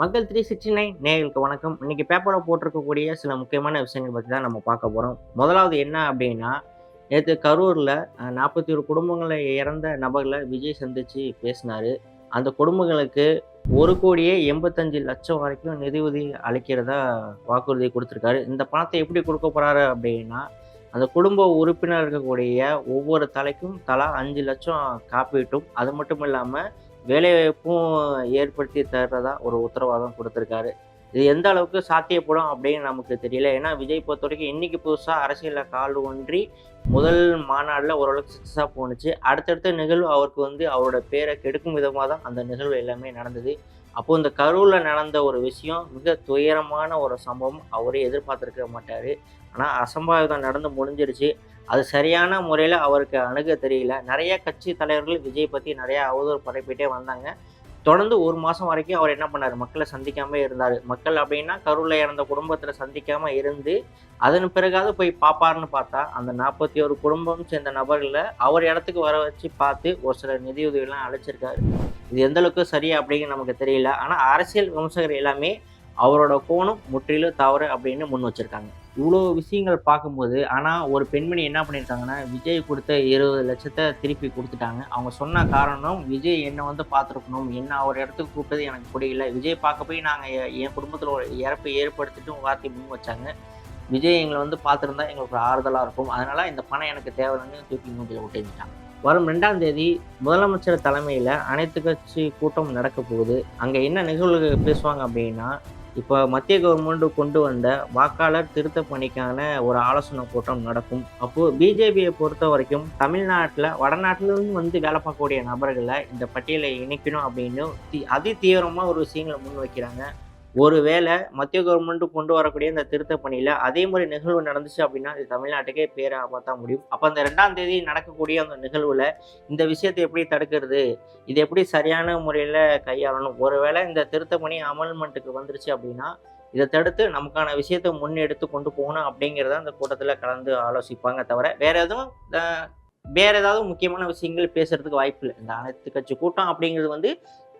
மக்கள் three sixty nine நேயர்களுக்கு வணக்கம். இன்னைக்கு பேப்பரில் போட்டிருக்கக்கூடிய சில முக்கியமான விஷயங்கள் பற்றி தான் நம்ம பார்க்க போகிறோம் முதலாவது என்ன அப்படின்னா நேற்று கரூரில் நாற்பத்தி ஒரு குடும்பங்களை இறந்த நபர்களை விஜய் சந்தித்து பேசினார். அந்த குடும்பங்களுக்கு ஒரு கோடியே எண்பத்தஞ்சு லட்சம் வரைக்கும் நிதியுதவி அளிக்கிறதா வாக்குறுதி கொடுத்துருக்காரு. இந்த பணத்தை எப்படி கொடுக்க போகிறாரு அப்படின்னா அந்த குடும்ப உறுப்பினர் இருக்கக்கூடிய ஒவ்வொரு தலைக்கும் தலா அஞ்சு லட்சம் காப்பீட்டும். அது மட்டும் இல்லாமல் வேலைவாய்ப்பும் ஏற்படுத்தி தர்றதா ஒரு உத்தரவாதம் கொடுத்துருக்காரு. இது எந்த அளவுக்கு சாத்தியப்படும் அப்படின்னு நமக்கு தெரியல. ஏன்னா விஜய் பொறுத்த வரைக்கும் இன்னைக்கு புதுசாக அரசியலில் கால் ஒன்றி முதல் மாநாட்டில் ஓரளவுக்கு சக்ஸஸாக போணுச்சு. அடுத்தடுத்த நிகழ்வு அவருக்கு வந்து அவரோட பேரை கெடுக்கும் விதமாக தான் அந்த நிகழ்வு எல்லாமே நடந்தது. அப்போது இந்த கரூரில் நடந்த ஒரு விஷயம் மிக துயரமான ஒரு சம்பவம் அவரே எதிர்பார்த்துருக்க மாட்டார். ஆனால் அசம்பாவிதம் நடந்து முடிஞ்சிருச்சு. அது சரியான முறையில் அவருக்கு அணுக தெரியல. நிறைய கட்சி தலைவர்கள் விஜய் பற்றி நிறையா அவதூறு பரப்பிட்டே வந்தாங்க. தொடர்ந்து ஒரு மாதம் வரைக்கும் அவர் என்ன பண்ணார்? மக்களை சந்திக்காமல் இருந்தார். மக்கள் அப்படின்னா கரூரில் இறந்த குடும்பத்தில் சந்திக்காமல் இருந்து அதன் பிறகாவது போய் பார்ப்பாருன்னு பார்த்தா அந்த நாற்பத்தி ஒரு குடும்பம் சேர்ந்த நபர்களை அவர் இடத்துக்கு வர வச்சு பார்த்து ஒரு சில நிதியுதவியெல்லாம் அழைச்சிருக்காரு இது எந்த அளவுக்கு சரி அப்படிங்கிற நமக்கு தெரியல. ஆனால் அரசியல் விமர்சகர் எல்லாமே அவரோட கோணம் முற்றிலும் தவறு அப்படின்னு முன் வச்சுருக்காங்க. இவ்வளோ விஷயங்கள் பார்க்கும்போது ஆனால் ஒரு பெண்மணி என்ன பண்ணியிருக்காங்கன்னா விஜய் கொடுத்த இருபது லட்சத்தை திருப்பி கொடுத்துட்டாங்க. அவங்க சொன்ன காரணம் விஜய் என்னை வந்து பார்த்துருக்கணும். என்ன அவர் இடத்துக்கு கூப்பிட்டது எனக்கு பிடிக்கல. விஜய் பார்க்க போய் நாங்கள் என் குடும்பத்தில் ஒரு இறப்பை ஏற்படுத்திட்டு வார்த்தை முன் வச்சாங்க. விஜய் எங்களை வந்து பார்த்துருந்தா எங்களுக்கு ஒரு ஆறுதலாக இருக்கும். அதனால் இந்த பணம் எனக்கு தேவைன்னு தூக்கி மூஞ்சில் விட்டுட்டாங்க வரும் ரெண்டாம் தேதி முதலமைச்சர் தலைமையில் அனைத்து கட்சி கூட்டம் நடக்க போகுது. அங்கே என்ன நிகழ்வுகள் பேசுவாங்க அப்படின்னா இப்போ மத்திய கவர்மெண்ட் கொண்டு வந்த வாக்காளர் திருத்த பணிக்கான ஒரு ஆலோசனை கூட்டம் நடக்கும். அப்போது பிஜேபியை பொறுத்த வரைக்கும் தமிழ்நாட்டில் வடநாட்டிலிருந்து வந்து வேலை பார்க்கக்கூடிய நபர்களை இந்த பட்டியலை இணைக்கணும் அப்படின்னு தி அதி தீவிரமாக ஒரு விஷயங்களை முன் வைக்கிறாங்க ஒருவேளை மத்திய கவர்மெண்ட் கொண்டு வரக்கூடிய இந்த திருத்த பணியில் அதே மாதிரி நிகழ்வு நடந்துச்சு அப்படின்னா இது தமிழ்நாட்டுக்கே பேரை பார்த்தா முடியும். அப்போ அந்த ரெண்டாம் தேதி நடக்கக்கூடிய அந்த நிகழ்வில் இந்த விஷயத்தை எப்படி தடுக்கிறது? இது எப்படி சரியான முறையில் கையாளணும்? ஒருவேளை இந்த திருத்த பணி அமல்மெண்ட்டுக்கு வந்துருச்சு அப்படின்னா இதை தடுத்து நமக்கான விஷயத்தை முன்னெடுத்து கொண்டு போகணும் அப்படிங்கிறத அந்த கூட்டத்தில் கலந்து ஆலோசிப்பாங்க தவிர வேற எதுவும் வேறு வேற ஏதாவது முக்கியமான விஷயங்கள் பேசுறதுக்கு வாய்ப்பு இல்லை. இந்த அனைத்து கட்சி கூட்டம் அப்படிங்கிறது வந்து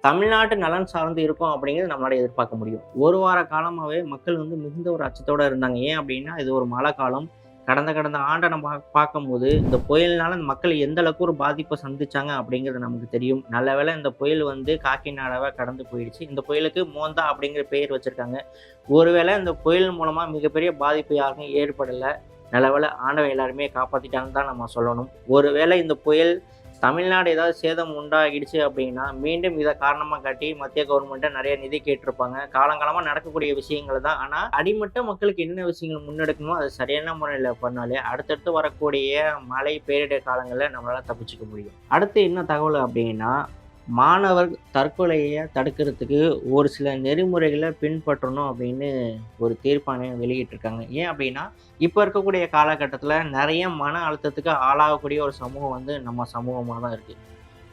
தமிழ்நாட்டு நலன் சார்ந்து இருக்கும் அப்படிங்கிறது நம்மளால எதிர்பார்க்க முடியும். ஒரு வார காலமாகவே மக்கள் வந்து மிகுந்த ஒரு அச்சத்தோடு இருந்தாங்க. ஏன் அப்படின்னா இது ஒரு மழை காலம். கடந்த கடந்த ஆண்டை நம்ம பா- பார்க்கும்போது இந்த புயல்னால அந்த மக்கள் எந்த அளவுக்கு ஒரு பாதிப்பை சந்திச்சாங்க அப்படிங்கிறது நமக்கு தெரியும். நல்ல வேளை இந்த புயல் வந்து காக்கிநாடாவை கடந்து போயிடுச்சு. இந்த புயலுக்கு மோந்தா அப்படிங்கிற பெயர் வச்சிருக்காங்க. ஒருவேளை இந்த புயல் மூலமா மிகப்பெரிய பாதிப்பு யாருக்கும் ஏற்படலை. நல்ல வேலை ஆண்டவன் எல்லாருமே காப்பாத்திட்டாங்கன்னு தான் நம்ம சொல்லணும். ஒருவேளை இந்த புயல் தமிழ்நாடு ஏதாவது சேதம் உண்டாகிடுச்சு அப்படின்னா மீண்டும் இதை காரணமாக காட்டி மத்திய கவர்மெண்ட்டை நிறைய நிதி கேட்டிருப்பாங்க. காலங்காலமாக நடக்கக்கூடிய விஷயங்கள் தான். ஆனால் அடிமட்ட மக்களுக்கு என்னென்ன விஷயங்கள் முன்னெடுக்கணுமோ அது சரியான முறையில் பண்ணாலே அடுத்தடுத்து வரக்கூடிய மழை பேரிடர் காலங்களில் நம்மளால் தப்பிச்சுக்க முடியும். அடுத்து என்ன தகவல் அப்படின்னா மாணவர் தற்கொலையை தடுக்கிறதுக்கு ஒரு சில நெறிமுறைகளை பின்பற்றணும் அப்படின்னு ஒரு தீர்ப்பானை வெளியிட்டிருக்காங்க. ஏன் அப்படின்னா இப்போ இருக்கக்கூடிய காலகட்டத்தில் நிறைய மன அழுத்தத்துக்கு ஆளாகக்கூடிய ஒரு சமூகம் வந்து நம்ம சமூகமாக தான் இருக்குது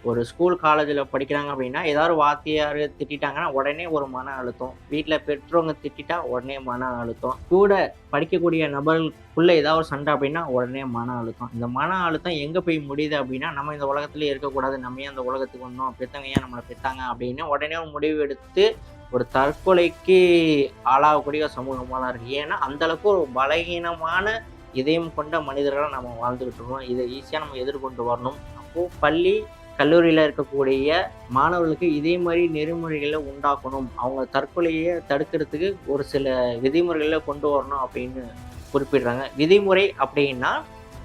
ஒரு ஸ்கூல் காலேஜில் படிக்கிறாங்க அப்படின்னா ஏதாவது வாத்தியார் திட்டிட்டாங்கன்னா உடனே ஒரு மன அழுத்தம். வீட்டில் பெற்றவங்க திட்டா உடனே மன அழுத்தம். கூட படிக்கக்கூடிய நபர்களுக்குள்ளே ஏதாவது ஒரு சண்டை அப்படின்னா உடனே மன அழுத்தம். இந்த மன அழுத்தம் எங்கே போய் முடியுது அப்படின்னா நம்ம இந்த உலகத்துலேயே இருக்கக்கூடாது. நம்ம ஏன் அந்த உலகத்துக்கு வந்தோம்? பெற்றவங்க ஏன் நம்மளை பெற்றாங்க அப்படின்னு உடனே ஒரு முடிவு எடுத்து ஒரு தற்கொலைக்கு ஆளாகக்கூடிய சமூகமாக தான் இருக்குது ஏன்னா அந்த அளவுக்கு ஒரு பலகீனமான இதயம் கொண்ட மனிதர்களாக நம்ம வாழ்ந்துக்கிட்டு இருக்கோம். இதை ஈஸியாக நம்ம எதிர்கொண்டு வரணும். அப்போது பள்ளி கல்லூரியில் இருக்கக்கூடிய மாணவர்களுக்கு இதே மாதிரி நெறிமுறைகளை உண்டாக்கணும். அவங்க தற்கொலையை தடுக்கிறதுக்கு ஒரு சில விதிமுறைகளை கொண்டு வரணும் அப்படின்னு குறிப்பிடுறாங்க. விதிமுறை அப்படின்னா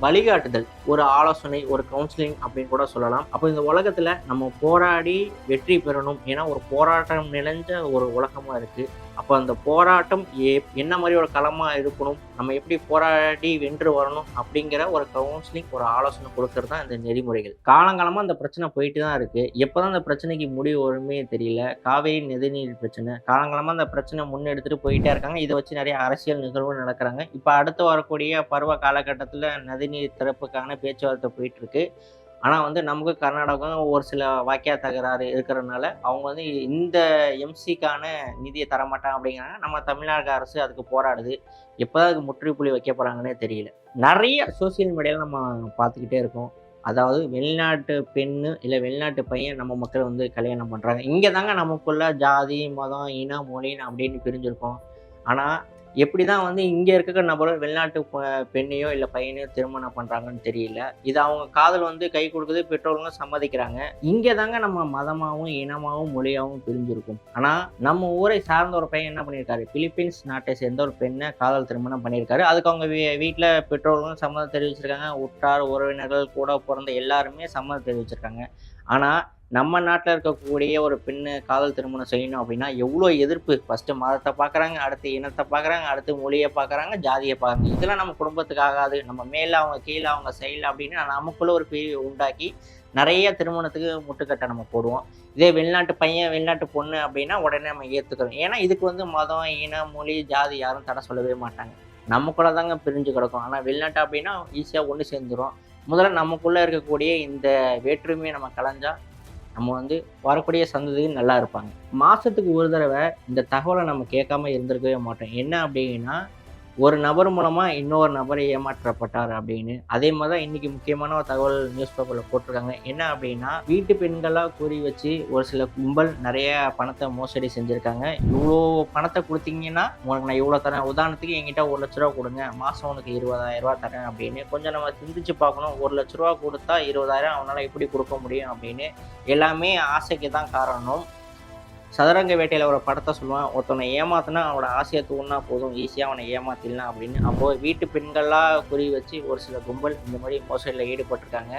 வழிகாட்டுதல். ஒரு ஆலோசனை ஒரு கவுன்சிலிங் அப்படின்னு கூட சொல்லலாம். அப்போ இந்த உலகத்தில் நம்ம போராடி வெற்றி பெறணும். ஏன்னா ஒரு போராட்டம் நிறைஞ்ச ஒரு உலகமாக இருக்குது அப்போ அந்த போராட்டம் ஏ என்ன மாதிரி ஒரு களமாக இருக்கணும்? நம்ம எப்படி போராடி வென்று வரணும்? அப்படிங்கிற ஒரு கவுன்சிலிங் ஒரு ஆலோசனை கொடுக்கறது தான் இந்த நெறிமுறைகள். காலங்காலமாக அந்த பிரச்சனை போயிட்டு தான் இருக்குது எப்போ தான் அந்த பிரச்சனைக்கு முடிவு வருமே தெரியல. காவேரி நதிநீர் பிரச்சனை. காலங்காலமாக அந்த பிரச்சனை முன்னெடுத்துட்டு போயிட்டே இருக்காங்க. இதை வச்சு நிறைய அரசியல் நிகழ்வு நடக்கிறாங்க. இப்போ அடுத்து வரக்கூடிய பருவ காலகட்டத்தில் நதிநீர் திறப்புக்கான பேச்சுவார்த்தை போயிட்டு இருக்கு ஆனால் வந்து நமக்கு கர்நாடகம் ஒரு சில வாக்கியா தகராறு இருக்கிறதுனால அவங்க வந்து இந்த எம்சிக்கான நிதியை தரமாட்டாங்க அப்படிங்கிறாங்க. நம்ம தமிழ்நாடு அரசு அதுக்கு போராடுது. எப்போ அதுக்கு முற்றுப்புள்ளி வைக்க போகிறாங்கன்னே தெரியல. நிறைய சோசியல் மீடியாவில் நம்ம பார்த்துக்கிட்டே இருக்கோம். அதாவது வெளிநாட்டு பெண்ணு இல்லை வெளிநாட்டு பையன் நம்ம மக்கள் வந்து கல்யாணம் பண்ணுறாங்க இங்கே தாங்க நமக்குள்ள ஜாதி மதம் இனம் மொழின்னு அப்படின்னு பிரிஞ்சிருக்கோம். ஆனால் எப்படி தான் வந்து இங்கே இருக்கிற நபர்கள் வெளிநாட்டு பெண்ணையோ இல்லை பையனையோ திருமணம் பண்ணுறாங்கன்னு தெரியல. இது அவங்க காதல் வந்து கை கொடுக்குது பெற்றோர்களும் சம்மதிக்கிறாங்க. இங்கே தாங்க நம்ம மதமாகவும் இனமாகவும் மொழியாகவும் பிரிஞ்சிருக்கும். ஆனால் நம்ம ஊரை சார்ந்த ஒரு பையன் என்ன பண்ணியிருக்காரு பிலிப்பீன்ஸ் நாட்டை சேர்ந்த ஒரு பெண்ணை காதல் திருமணம் பண்ணியிருக்காரு அதுக்கு அவங்க வீ வீட்டில் பெற்றோர்களும் சம்மதம் தெரிவிச்சிருக்காங்க. உற்றார் உறவினர்கள் கூட பிறந்த எல்லாருமே சம்மதம் தெரிவிச்சிருக்காங்க. ஆனால் நம்ம நாட்டில் இருக்கக்கூடிய ஒரு பெண்ணு காதல் திருமணம் செய்யணும் அப்படின்னா எவ்வளோ எதிர்ப்பு? ஃபஸ்ட்டு மதத்தை பார்க்குறாங்க அடுத்து இனத்தை பார்க்குறாங்க அடுத்து மொழியை பார்க்குறாங்க ஜாதியை பார்க்குறாங்க இதெல்லாம் நம்ம குடும்பத்துக்கு ஆகாது. நம்ம மேலே அவங்க கீழே அவங்க சைடில் அப்படின்னு நமக்குள்ள ஒரு பிரிவு உண்டாக்கி நிறைய திருமணத்துக்கு முட்டுக்கட்டை நம்ம போடுவோம். இதே வெளிநாட்டு பையன் வெளிநாட்டு பொண்ணு அப்படின்னா உடனே நம்ம ஏற்றுக்கிறோம் ஏன்னா இதுக்கு வந்து மதம் இனம் மொழி ஜாதி யாரும் தடை சொல்லவே மாட்டாங்க. நமக்குள்ள தாங்க பிரிஞ்சு கிடக்கும். ஆனால் வெளிநாட்டு அப்படின்னா ஈஸியாக ஒன்று சேர்ந்துரும். முதல்ல நமக்குள்ளே இருக்கக்கூடிய இந்த வேற்றுமையை நம்ம கலைஞ்சால் நம்ம வந்து வரக்கூடிய சந்ததியும் நல்லா இருப்பாங்க. மாதத்துக்கு ஒரு தடவை இந்த தகவலை நம்ம கேட்காம இருந்திருக்கவே மாட்டோம். என்ன அப்படின்னா ஒரு நபர் மூலமாக இன்னொரு நபர் ஏமாற்றப்பட்டார் அப்படின்னு. அதே மாதிரி தான் இன்றைக்கி முக்கியமான ஒரு தகவல் நியூஸ் பேப்பரில் போட்டிருக்காங்க. என்ன அப்படின்னா வீட்டு பெண்களாக கூறி வச்சு ஒரு சில கும்பல் நிறைய பணத்தை மோசடி செஞ்சுருக்காங்க. இவ்வளோ பணத்தை கொடுத்தீங்கன்னா உனக்கு நான் இவ்வளோ தரேன். உதாரணத்துக்கு என்கிட்ட ஒரு லட்ச ரூபா கொடுங்க. மாதம் உனக்கு இருபதாயிரம் ரூபா தரேன் அப்படின்னு. கொஞ்சம் நம்ம சிந்திச்சு பார்க்கணும். ஒரு லட்ச ரூபா கொடுத்தா இருபதாயிரம் அவனால் எப்படி கொடுக்க முடியும் அப்படின்னு. எல்லாமே ஆசைக்கு தான் காரணம். சதுரங்க வேட்டையில் ஒரு படத்தை சொல்லுவான் ஒருத்தனை ஏமாத்தினா அவனோட ஆசையை தூண்டினா போதும் ஈஸியாக அவனை ஏமாத்திடலாம் அப்படின்னு. அப்போது வீட்டு பெண்களாக குறி வச்சு ஒரு சில கும்பல் இந்த மாதிரி மோசடியில் ஈடுபட்டிருக்காங்க.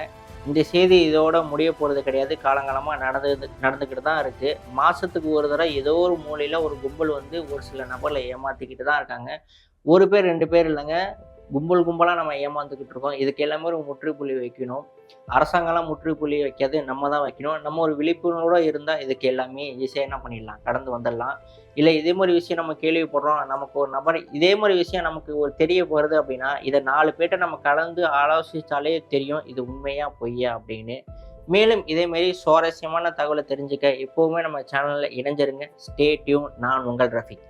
இந்த செய்தி இதோட முடிய போகிறது கிடையாது. காலங்காலமாக நடந்து நடந்துக்கிட்டு தான் இருக்குது மாதத்துக்கு ஒரு தடவை ஏதோ ஒரு மூலையில் ஒரு கும்பல் வந்து ஒரு சில நபரில் ஏமாற்றிக்கிட்டு தான் இருக்காங்க. ஒரு பேர் ரெண்டு பேர் இல்லைங்க. கும்பல் கும்பலாக நம்ம ஏமாந்துக்கிட்டு இருக்கோம். இதுக்கு எல்லாமே ஒரு முற்றுப்புள்ளி வைக்கணும். அரசாங்கம்லாம் முற்றுப்புள்ளி வைக்காது. நம்ம தான் வைக்கணும். நம்ம ஒரு விழிப்புணர்வோட இருந்தால் இதுக்கு எல்லாமே ஈஸியாக என்ன பண்ணிடலாம்? கடந்து வந்துடலாம். இல்லை இதே மாதிரி விஷயம் நம்ம கேள்விப்படுறோம். நமக்கு ஒரு நபர் இதே மாதிரி விஷயம் நமக்கு ஒரு தெரிய போகிறது அப்படின்னா இதை நாலு பேர்ட்ட நம்ம கலந்து ஆலோசித்தாலே தெரியும். இது உண்மையா பொய்யா அப்படின்னு. மேலும் இதேமாரி சுவாரஸ்யமான தகவலை தெரிஞ்சுக்க எப்போவுமே நம்ம சேனலில் இணைஞ்சிருங்க. ஸ்டே டியூன் நான் உங்கள் ரஃபிக்.